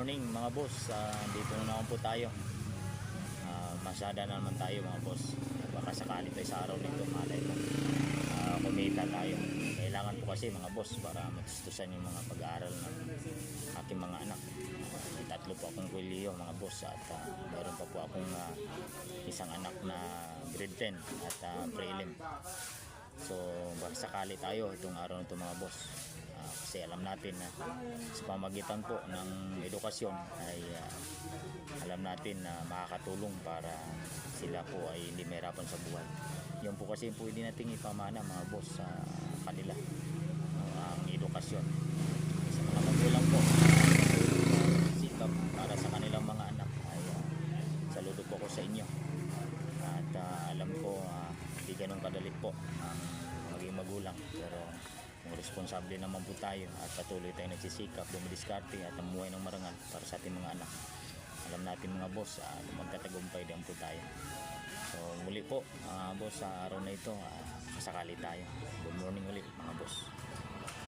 morning mga boss. Ah, dito na naman po tayo. Ah, masada na naman tayo mga boss. Baka sakali tayo sa araw nito. Malay mo. Ah, kumita tayo. Kailangan po kasi mga boss para matustusan yung mga pag-aaral ng aking mga anak. May tatlo po akong kuliyo mga boss at ah, meron pa po akong ah, isang anak na grade 10 at ah, prelim. So, baka sakali tayo itong araw na ito mga boss. Kasi alam natin na sa pamagitan po ng edukasyon ay ah, alam natin na makakatulong para sila po ay hindi mahirapan sa buhay. Yun po kasi pwede nating ipamana mga boss sa kanila ah, ang edukasyon. Sa mga magulang po, sikap para sa kanilang mga anak ay ah, saludo po ko sa inyo. At ah, alam ko ah, hindi ganun kadali po ang maging magulang. Pero responsable naman po tayo at patuloy tayong nagsisikap, dumidiskarte at amuhay ng marangal para sa ating mga anak. Alam natin mga boss, uh, magtatagumpay din po tayo. So muli po, mga boss, sa araw na ito, uh, kasakali tayo. Good morning ulit mga boss.